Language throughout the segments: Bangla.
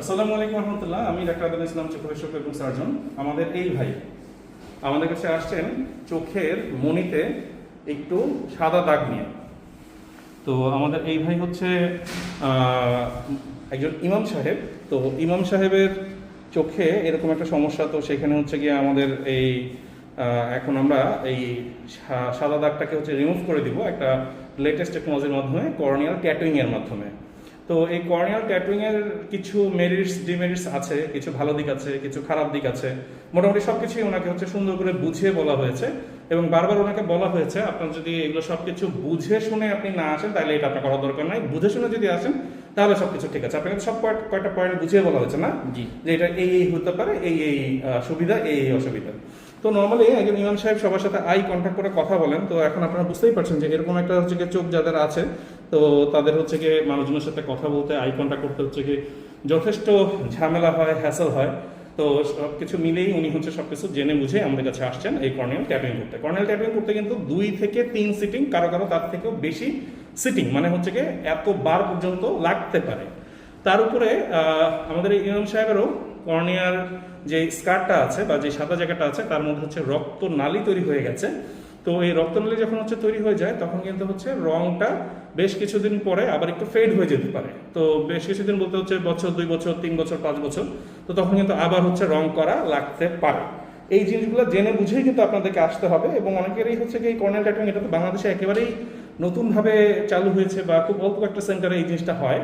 আসসালামু আলাইকুম রহমতুল্লাহ, আমি ডাক্তার আদাল ইসলাম চোখ বিশেষজ্ঞ এবং সার্জন। আমাদের এই ভাই আমাদের কাছে আসছেন চোখের মনিতে একটু সাদা দাগ নিয়ে। তো আমাদের এই ভাই হচ্ছে একজন ইমাম সাহেব। তো ইমাম সাহেবের চোখে এরকম একটা সমস্যা, তো সেখানে হচ্ছে গিয়ে আমাদের এই এখন আমরা এই সাদা দাগটাকে হচ্ছে রিমুভ করে দিব একটা লেটেস্ট টেকনোলজির মাধ্যমে কর্নিয়াল ট্যাটুইং এর মাধ্যমে। তো এই কর্নিয়াল ট্যাটুইং এর কিছু মেরিটস ডিমেরিটস আছে কিছু ভালো দিক আছে কিছু খারাপ দিক আছে। মোটামুটি সবকিছুই ওনাকে হচ্ছে সুন্দর করে বুঝিয়ে বলা হয়েছে এবং বারবার ওনাকে বলা হয়েছে আপনার যদি এগুলো সবকিছু বুঝে শুনে আপনি না আসেন তাহলে এটা আপনার করার দরকার নাই। বুঝে শুনে যদি আসেন তাহলে সবকিছু ঠিক আছে। আপনাকে সব কয়েক- কয়টা পয়েন্ট বুঝিয়ে বলা হয়েছে না? জি। যে এটা এই এই হতে পারে এই এই সুবিধা এই এই অসুবিধা। তো নর্মালি একজন ইমাম সাহেব সবার সাথে আই কন্ট্যাক্ট করে কথা বলেন। তো এখন আপনারা বুঝতেই পারছেন যে এরকম একটা হচ্ছে চোখ যাদের আছে তো তাদের হচ্ছে গিয়ে মানুষজনের সাথে কথা বলতে আই কন্ট্যাক্ট করতে হচ্ছে কি যথেষ্ট ঝামেলা হয় হ্যাসেল হয়। তো সব কিছু মিলেই উনি হচ্ছে সব কিছু জেনে বুঝে আমাদের কাছে আসছেন এই কর্নিয়াল ট্যাপিং করতে কর্নিয়াল ট্যাপিং করতে কিন্তু দুই থেকে তিন সিটিং কারও কারও তার থেকেও বেশি সিটিং মানে হচ্ছে গিয়ে এত বার পর্যন্ত লাগতে পারে। তার উপরে আমাদের ইমাম সাহেবেরও কর্নিয়ার যে স্কারটা আছে বা যে সাদা জায়গাটা আছে, তার মধ্যে হচ্ছে রক্ত নালী তৈরি হয়ে গেছে। তো এই রক্তনালী যখন হচ্ছে তৈরি হয়ে যায়, তখন কিন্তু হচ্ছে রংটা বেশ কিছুদিন পরে আবার একটু ফেড হয়ে যেতে পারে। তো বেশ কিছুদিন বলতে হচ্ছে বছর, দুই বছর, তিন বছর, পাঁচ বছর, তো তখন কিন্তু আবার হচ্ছে রং করা লাগতে পারে। এই জিনিসগুলো জেনে বুঝেই কিন্তু আপনাদেরকে আসতে হবে এবং অনেকেরই হচ্ছে কি এই কর্নেল ট্যাটুইং এটা তো বাংলাদেশে একেবারেই নতুনভাবে চালু হয়েছে বা খুব অল্প একটা সেন্টারে এই জিনিসটা হয়।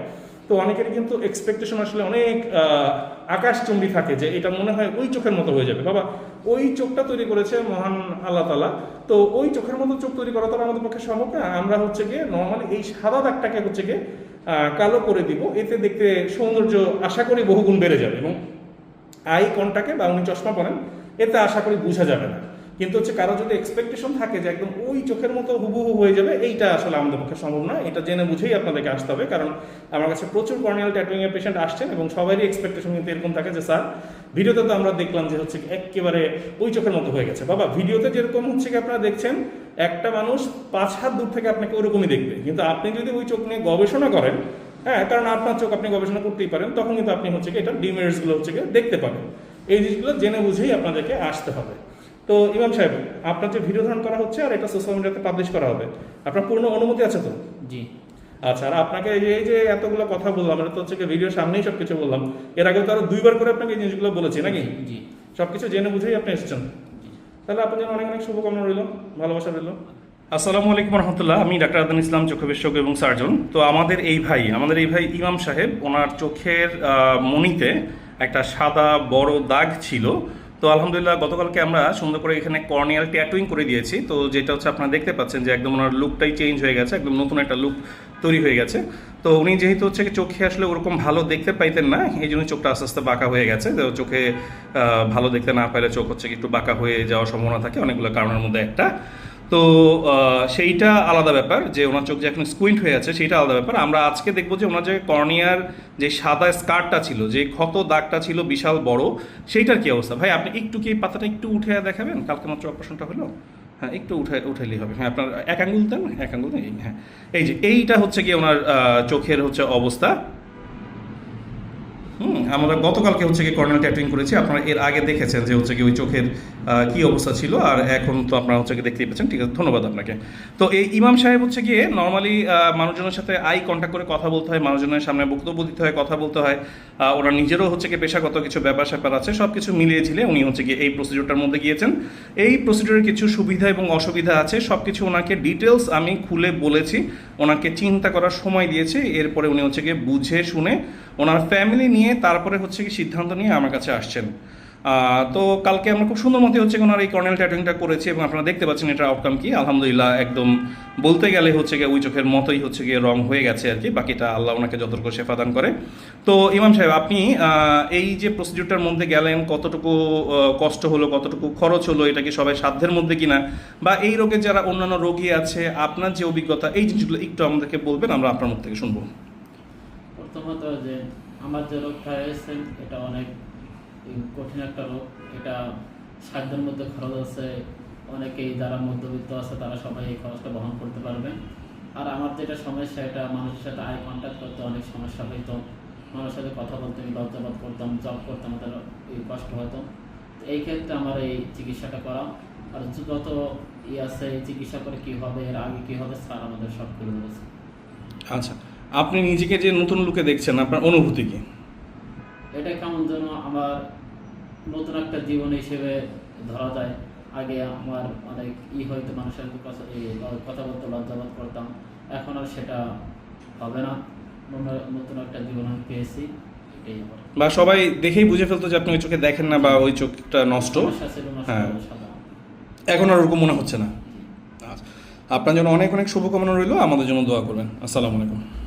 তো অনেকেরই কিন্তু এক্সপেকটেশন আসলে অনেক আকাশচুম্বী থাকে যে এটা মনে হয় ওই চোখের মতো হয়ে যাবে। বাবা, ওই চোখটা তৈরি করেছে মহান আল্লাহ তালা তো ওই চোখের মতো চোখ তৈরি করা তো আমাদের পক্ষে সম্ভব না। আমরা হচ্ছে গিয়ে নর্মালি এই সাদা দাগটাকে হচ্ছে গিয়ে কালো করে দিব। এতে দেখতে সৌন্দর্য আশা করি বহুগুণ বেড়ে যাবে এবং আই কনটাকে বা উনি চশমা পরেন, এতে আশা করি বোঝা যাবে না। কিন্তু হচ্ছে কারও যদি এক্সপেকটেশন থাকে যে একদম ওই চোখের মতো হুবহু হয়ে যাবে, এইটা আসলে আমাদের পক্ষে সম্ভব না এটা জেনে বুঝেই আপনাদেরকে আসতে হবে, কারণ আমার কাছে প্রচুর কর্নিয়াল ট্যাটুইং এর পেশেন্ট আসছেন এবং সবারই এক্সপেকটেশন কিন্তু এরকম থাকে যে, স্যার, ভিডিওতে তো আমরা দেখলাম যে হচ্ছে একেবারে ওই চোখের মতো হয়ে গেছে। বাবা, ভিডিওতে যেরকম হচ্ছে কি আপনারা দেখছেন, একটা মানুষ পাঁচ হাত দূর থেকে আপনাকে ওরকমই দেখবে। কিন্তু আপনি যদি ওই চোখ নিয়ে গবেষণা করেন হ্যাঁ কারণ আপনার চোখ আপনি গবেষণা করতেই পারেন, তখন কিন্তু আপনি হচ্ছে কি এটা ডিমেরিটসগুলো হচ্ছে কি দেখতে পাবেন। এই জিনিসগুলো জেনে বুঝেই আপনাদেরকে আসতে হবে। তো ইমাম সাহেব আপনার যে ভিডিও ধারণ করা হচ্ছে আর এটা সোশ্যাল মিডিয়াতে পাবলিশ করা হবে আপনার পূর্ণ অনুমতি আছে তো? জি। আচ্ছা আর আপনাকে এই যে এই যে এতগুলো কথা বললাম এটা তো হচ্ছে কি ভিডিওর সামনেই সব কিছু বললাম এর আগে তো আরও দুইবার করে আপনাকে এই জিনিসগুলো বলেছি নাকি? জি সব কিছু জেনে বুঝেই আপনি এসেছেন। তাহলে আপনার জন্য অনেক অনেক শুভকামনা রইল ভালোবাসা রইল। আসসালামু আলাইকুম রহমতুল্লাহ আমি ডাক্তার আদান ইসলাম চোখ বিশেষজ্ঞ এবং সার্জন। তো আমাদের এই ভাই আমাদের এই ভাই ইমাম সাহেব ওনার চোখের মনিতে একটা সাদা বড় দাগ ছিল। তো আলহামদুলিল্লাহ, গতকালকে আমরা সুন্দর করে এখানে কর্নিয়াল ট্যাটুইং করে দিয়েছি। তো যেটা হচ্ছে, আপনারা দেখতে পাচ্ছেন যে একদম ওনার লুকটাই চেঞ্জ হয়ে গেছে, একদম নতুন একটা লুক তৈরি হয়ে গেছে। তো উনি যেহেতু হচ্ছে চোখে আসলে ওরকম ভালো দেখতে পাইতেন না, এই জন্য চোখটা আস্তে আস্তে বাঁকা হয়ে গেছে। তো চোখে ভালো দেখতে না পাইলে চোখ হচ্ছে একটু বাঁকা হয়ে যাওয়ার সম্ভাবনা থাকে অনেকগুলো কারণের মধ্যে একটা। তো সেইটা আলাদা ব্যাপার যে ওনার চোখ যে এখন স্কুইন্ট হয়ে আছে সেইটা আলাদা ব্যাপার। আমরা আজকে দেখব যে ওনার যে কর্নিয়ার যে সাদা স্কারটা ছিল, যে ক্ষত দাগটা ছিল বিশাল বড়, সেইটার কি অবস্থা? ভাই, আপনি একটু কি পাতাটা একটু উঠে দেখাবেন? কালকে মাত্র অপারেশনটা হলো? হ্যাঁ একটু উঠে উঠাইলেই হবে। হ্যাঁ আপনার এক আঙ্গুল দেন এক আঙ্গুল এই, হ্যাঁ। এই যে এইটা হচ্ছে কি ওনার চোখের হচ্ছে অবস্থা। আমরা গতকালকে হচ্ছে কি কর্নাল ট্যাটুইং করেছি। আপনারা এর আগে দেখেছেন যে হচ্ছে কি ওই চোখের কি অবস্থা ছিল। আর এখন তো আপনারা হচ্ছে কি দেখতেই পাচ্ছেন ঠিক আছে, ধন্যবাদ আপনাকে। তো এই ইমাম সাহেব হচ্ছে গিয়ে নর্মালি মানুষজনের সাথে আই কন্ট্যাক্ট করে কথা বলতে হয়, মানুষজনের সামনে বক্তব্য দিতে হয়, কথা বলতে হয়। ওনার নিজেরও হচ্ছে কি পেশাগত কিছু ব্যাপার স্যাপার আছে সব কিছু মিলিয়ে ঝিলে উনি হচ্ছে গিয়ে এই প্রসিডিউরটার মধ্যে গিয়েছেন। এই প্রসিডিউরের কিছু সুবিধা এবং অসুবিধা আছে সব কিছু ওনাকে ডিটেলস আমি খুলে বলেছি। ওনাকে চিন্তা করার সময় দিয়েছি। এরপরে উনি হচ্ছে গিয়ে বুঝে শুনে ওনার ফ্যামিলি নিয়ে তারপরে হচ্ছে কি সিদ্ধান্ত নিয়ে আমার কাছে আসছেন। তো কালকে আমরা খুব সুন্দর মতে হচ্ছে ওনার এই কর্নেল ট্যাটুইংটা করেছি এবং আপনারা দেখতে পাচ্ছেন এটার আউটকাম কি। আলহামদুলিল্লাহ একদম বলতে গেলে হচ্ছে গিয়ে ওই চোখের মতোই হচ্ছে গিয়ে রং হয়ে গেছে আর কি, বাকিটা আল্লাহ ওনাকে যতটুকু সেফা দান করে। তো ইমাম সাহেব, আপনি এই যে প্রসিডিউরটার মধ্যে গেলেন, কতটুকু কষ্ট হলো, কতটুকু খরচ হলো, এটা কি সবাই সাধ্যের মধ্যে কিনা? বা এই রোগের যারা অন্যান্য রোগী আছে, আপনার যে অভিজ্ঞতা, এই জিনিসগুলো একটু আমাদেরকে বলবেন, আমরা আপনার মুখ থেকে শুনব। প্রথমত যে আমার যে রোগটা হয়েছে, এটা অনেক কঠিন একটা রোগ। এটা সাধ্যের মধ্যে খরচ আছে। অনেকেই যারা মধ্যবিত্ত আছে, তারা সবাই এই খরচটা বহন করতে পারবে। আর আমার যেটা সমস্যা, এটা মানুষের সাথে আই কন্ট্যাক্ট করতে অনেক সমস্যা হইতো। মানুষের সাথে কথা বলতে আমি লজ্জাবোধ করতাম, জব করতাম আমাদের কষ্ট হতো। এই ক্ষেত্রে আমার এই চিকিৎসাটা করা আর যত ই আছে, এই চিকিৎসা করে কী হবে, এর আগে কী হবে, স্যার আমাদের সব করে বলেছে। আচ্ছা। আপনি নিজেকে যে নতুন লুকে দেখছেন আপনার অনুভূতি কি? এটা কেমন যেন আমার নতুন একটা জীবন হিসেবে ধরা যায়। আগে আমার অনেক ই হয়তো মানুষের কথা কথা বলতে লজ্জাবোধ করতাম। এখন আর সেটা হবে না। নতুন- একটা জীবন আমি পেয়েছি এটাই বা সবাই দেখেই বুঝে ফেলতো যে আপনি ওই চোখে দেখেন না বা ওই চোখটা নষ্ট। হ্যাঁ। এখন আর ওরকম মনে হচ্ছে না। আচ্ছা। আপনার জন্য অনেক অনেক শুভকামনা রইল। আমাদের জন্য দোয়া করবেন। আসসালামু আলাইকুম।